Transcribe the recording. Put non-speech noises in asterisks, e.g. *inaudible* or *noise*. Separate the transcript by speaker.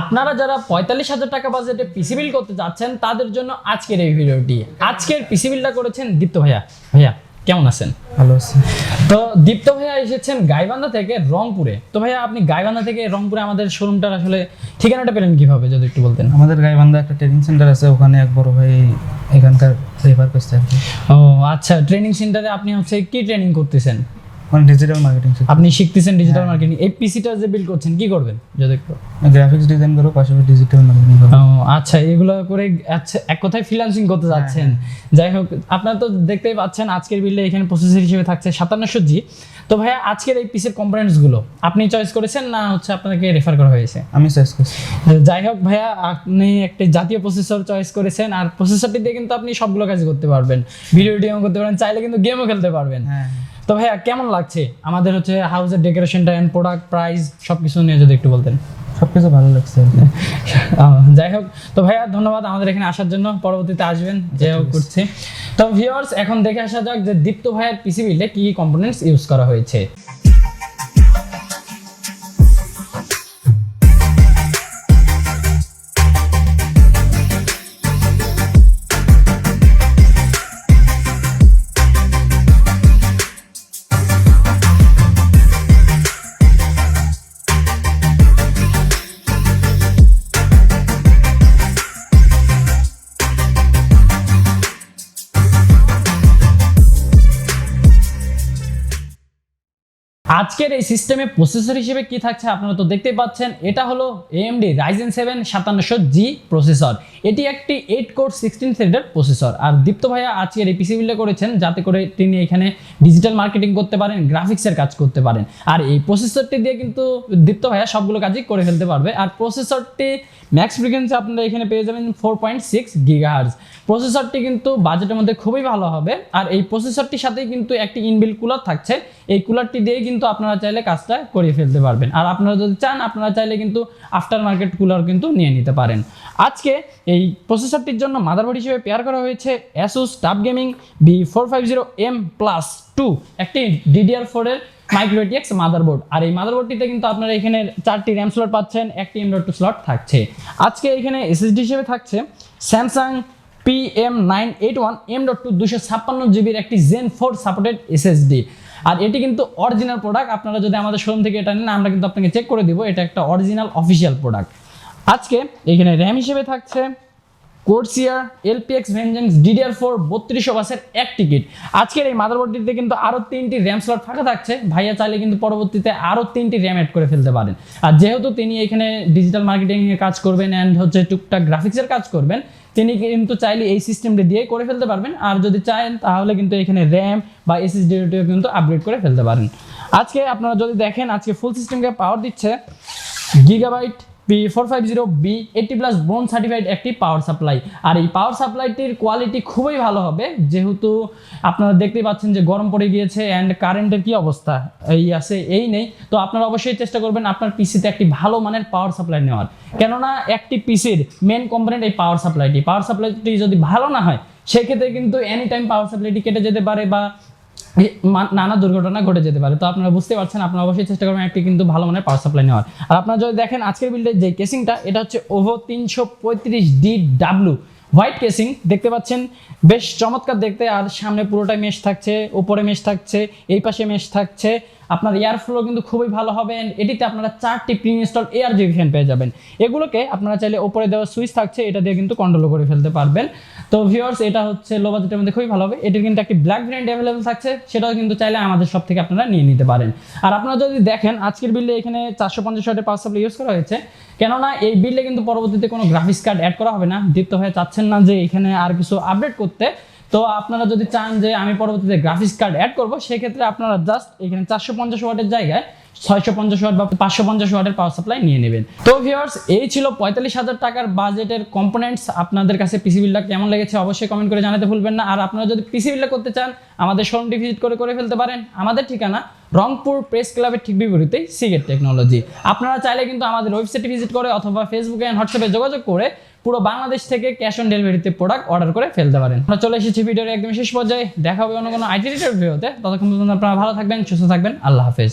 Speaker 1: আপনারা যারা পঁয়তাল্লিশ হাজার টাকা বাজেটে পিসি বিল করতে যাচ্ছেন তাদের জন্য আজকের এই ভিডিওটি। আজকের পিসি বিলটা করেছেন দীপ্ত ভাইয়া। ভাইয়া কেমন আছেন?
Speaker 2: ভালো আছে।
Speaker 1: তো দীপ্ত ভাইয়া এসেছেন গাইবান্ধা থেকে রংপুরে। তো ভাইয়া আপনি গাইবান্ধা থেকে রংপুরে আমাদের শোরুমটার আসলে ঠিকানাটা পেলেন কীভাবে যদি একটু বলতেন?
Speaker 2: আমাদের গাইবান্ধা একটা ট্রেনিং সেন্টার আছে ওখানে এক বড় ভাই এখানকার রেফার করছে
Speaker 1: ও আচ্ছা ট্রেনিং সেন্টারে আপনি হচ্ছে কি ট্রেনিং করতেছেন?
Speaker 2: মানে ডিজিটাল মার্কেটিং
Speaker 1: আপনি শিখতেছেন ডিজিটাল মার্কেটিং এই পিসিটা যে বিল করছেন কি করবেন? যদি একটু।
Speaker 2: গ্রাফিক্স ডিজাইন করো পাশাপাশি ডিজিটাল মার্কেটিং করো।
Speaker 1: আচ্ছা এগুলো করে আচ্ছা এক কথায় ফ্রিল্যান্সিং করতে যাচ্ছেন। যাই হোক আপনারা তো দেখতেই পাচ্ছেন আজকের বিলে এখানে প্রসেসর হিসেবে থাকছে সাতান্নশো জি তো ভাইয়া আজকের এই পিসের কম্পোনেন্টসগুলো আপনি চয়েস করেছেন না হচ্ছে আপনাকে রেফার করা হয়েছে?
Speaker 2: আমি সার্চ করছি।
Speaker 1: যাই হোক ভাইয়া আপনি একটি জাতীয় প্রসেসর চয়েস করেছেন আর প্রসেসরটি দিয়ে কিন্তু আপনি সবগুলো কাজ করতে পারবেন। ভিডিও করতে পারবেন চাইলে কিন্তু গেমও খেলতে পারবেন।
Speaker 2: হ্যাঁ।
Speaker 1: তো ভাইয়া কেমন লাগছে? আমাদের হচ্ছে হাউসের ডেকোরেশনটা এন্ড প্রোডাক্ট প্রাইস সব কিছু নিয়ে যদি একটু বলতেন।
Speaker 2: সব কিছু ভালো লাগছে। *laughs*
Speaker 1: যাই হোক তো ভাইয়া ধন্যবাদ আমাদের এখানে আসার জন্য। পরবর্তীতে আসবেন যে হোক করছি। তো ভিউয়ার্স এখন দেখে আসা যাক যে দীপ্ত ভাইয়ার পিসি বিল্ডে কি কি কম্পোনেন্টস ইউজ করা হয়েছে। আজকের এই সিস্টেমে প্রসেসর হিসেবে কি থাকছে আপনারা তো দেখতেই পাচ্ছেন, এটা হলো এএমডি রাইজেন সেভেন সাতান্নশো জি প্রসেসর। এটি একটি এইট কোর সিক্সটিন থ্রেডের প্রসেসর। আর দীপ্ত ভাইয়া আজকের এই পিসি বিল্ডে করেছেন, যাতে করে তিনি এখানে ডিজিটাল মার্কেটিং করতে পারেন গ্রাফিক্সের কাজ করতে পারেন। আর এই প্রসেসরটি দিয়ে কিন্তু দীপ্ত ভাইয়া সবগুলো কাজই করে ফেলতে পারবে। আর প্রসেসরটি ম্যাক্স ফ্রিকোয়েন্সি আপনারা এখানে পেয়ে যাবেন ফোর পয়েন্ট সিক্স গিগাহার্জ প্রসেসরটি কিন্তু বাজেটের মধ্যে খুবই ভালো হবে। আর এই প্রসেসরটির সাথেই কিন্তু একটি ইনবিল কুলার থাকছে। এই কুলারটি দিয়ে কিন্তু আপনারা চাইলে কাজটা করিয়ে ফেলতে পারবেন। আর আপনারা যদি চান, আপনারা চাইলে কিন্তু আফটার মার্কেট কুলার কিন্তু নিয়ে নিতে পারেন। আজকে এই প্রসেসরটির জন্য মাদারবোর্ড হিসেবে পেয়ার করা হয়েছে ASUS TUF gaming B four five zero M plus two একটি ডিডিআর ফোরের মাইক্রোটিএক্স মাদারবোর্ড আর এই মাদারবোর্ডটিতে কিন্তু আপনারা এখানে চারটি র্যাম স্লট পাচ্ছেন, একটি এম টু স্লট থাকছে। আজকে এখানে এসএসডি হিসেবে থাকছে Samsung P M nine eight one M dot two দুশো ছাপ্পান্ন জিবির একটি জেন ফোর সাপোর্টেড এসএসডি আর এটি কিন্তু অরিজিনাল প্রোডাক্ট আপনারা যদি আমাদের শোরুম থেকে এটা নেন, আমরা কিন্তু আপনাকে চেক করে দিব, এটা একটা অরিজিনাল অফিসিয়াল প্রোডাক্ট আজকে এখানে র্যাম হিসেবে থাকছে। Corsair LPX Vengeance DDR four, বত্রিশশো বাসের এক টিকিট। আজকের এই মাদারবোর্ডটিতে কিন্তু আরও তিনটি র্যাম স্লট ফাঁকা থাকছে। ভাইয়া চাইলে কিন্তু পরবর্তীতে আরও তিনটি র্যাম অ্যাড করে ফেলতে পারেন। আর যেহেতু তিনি এখানে ডিজিটাল মার্কেটিংয়ে কাজ করবেন অ্যান্ড হচ্ছে টুকটাক গ্রাফিক্সের কাজ করবেন, তিনি কিন্তু চাইলে এই সিস্টেমটি দিয়ে করে ফেলতে পারবেন। আর যদি চান, তাহলে কিন্তু এখানে র্যাম বা এসএসডিটিও কিন্তু আপগ্রেড করে ফেলতে পারেন। আজকে আপনারা যদি দেখেন, আজকে ফুল সিস্টেমকে পাওয়ার দিচ্ছে gigabyte P four five zero B eighty plus bronze certified একটি পাওয়ার সাপ্লাই আর এই পাওয়ার সাপ্লাইটির কোয়ালিটি খুবই ভালো হবে, যেহেতু আপনারা দেখতেই পাচ্ছেন যে গরম পড়ে গিয়েছে অ্যান্ড কারেন্টের কি অবস্থা? এই আছে, এই নেই। তো আপনারা অবশ্যই চেষ্টা করবেন আপনার পিসিতে একটি ভালো মানের পাওয়ার সাপ্লাই নেওয়ার। কেননা একটি পিসির মেন কম্পোনেন্ট এই পাওয়ার সাপ্লাইটি পাওয়ার সাপ্লাইটি যদি ভালো না হয়, সেক্ষেত্রে কিন্তু এনি টাইম পাওয়ার সাপ্লাইটি কেটে যেতে পারে বা নানা দুর্ঘটনা ঘটে যেতে পারে। তো আপনারা বুঝতে পারছেন, আপনারা অবশ্যই চেষ্টা করবেন একটি কিন্তু ভালো মানের পাওয়ার সাপ্লাই নেওয়ার। আর আপনারা যদি দেখেন, আজকের বিল্ডের যে কেসিংটা এটা হচ্ছে ওভো তিনশো পঁয়ত্রিশ ডি ডাব্লু হোয়াইট কেসিং দেখতে পাচ্ছেন, বেশ চমৎকার দেখতে। আর সামনে পুরোটাই মেশ থাকছে, উপরে মেশ থাকছে, এই পাশে মেশ থাকছে। আপনার এয়ার ফ্লো কিন্তু খুবই ভালো হবে এটিতে আপনারা চারটি pre install AR GB fan পেয়ে যাবেন। এগুলোকে আপনারা চাইলে ওপরে দেওয়া সুইচ থাকছে, এটা দিয়ে কিন্তু কন্ট্রোল করে ফেলতে পারবেন। তো ভিউয়ার্স এটা হচ্ছে লো বাজেটের মধ্যে খুবই ভালো হবে। এটির কিন্তু একটি ব্ল্যাক ভ্যারিয়েন্ট অ্যাভেলেবল থাকছে, সেটাও কিন্তু চাইলে আমাদের সব থেকে আপনারা নিয়ে নিতে পারেন। আর আপনারা যদি দেখেন, আজকের বিলে এখানে চারশো পঞ্চাশ ওয়াটের পাওয়ার সাপ্লাই ইউজ করা হয়েছে। কেননা এই বিলে কিন্তু পরবর্তীতে কোনো গ্রাফিক্স কার্ড অ্যাড করা হবে না। দীপ্ত হয়ে, চাচ্ছেন না যে এখানে আর কিছু আপডেট করতে। তো আপনারা যদি চান যে আমি পরবর্তীতে গ্রাফিক্স কার্ড অ্যাড করব, সেক্ষেত্রে আপনারা জাস্ট এখানে চারশো পঞ্চাশ ওয়াটের জায়গায় ছয়শো পঞ্চাশ ওয়াট বা পাঁচশো পঞ্চাশ ওয়াটের পাওয়ার সাপ্লাই নিয়ে নেবেন। তো ভিউয়ার্স এই ছিল পঁয়তাল্লিশ হাজার টাকার বাজেটের কম্পোনেন্টস আপনাদের কাছে পিসি বিলটা কেমন লেগেছে অবশ্যই কমেন্ট করে জানাতে ভুলবেন না। আর আপনারা যদি পিসি বিলটা করতে চান, আমাদের শোরুমটি ভিজিট করে করে ফেলতে পারেন। আমাদের ঠিকানা রংপুর প্রেস ক্লাবের ঠিক বিপরীতে সিগেট টেকনোলজি আপনারা চাইলে কিন্তু আমাদের ওয়েবসাইটে ভিজিট করে অথবা ফেসবুকে অ্যান্ড হোয়াটসঅ্যাপে যোগাযোগ করে পুরো বাংলাদেশ থেকে ক্যাশ অন ডেলিভারিতে প্রোডাক্ট অর্ডার করে ফেলতে পারেন। আমরা চলে এসেছি ভিডিওর একদম শেষ পর্যায়ে। দেখা হবে অন্য কোনো আইটি রিটার ভিডিওতে ততক্ষণ পর্যন্ত আপনারা ভালো থাকবেন, সুস্থ থাকবেন। আল্লাহ হাফেজ।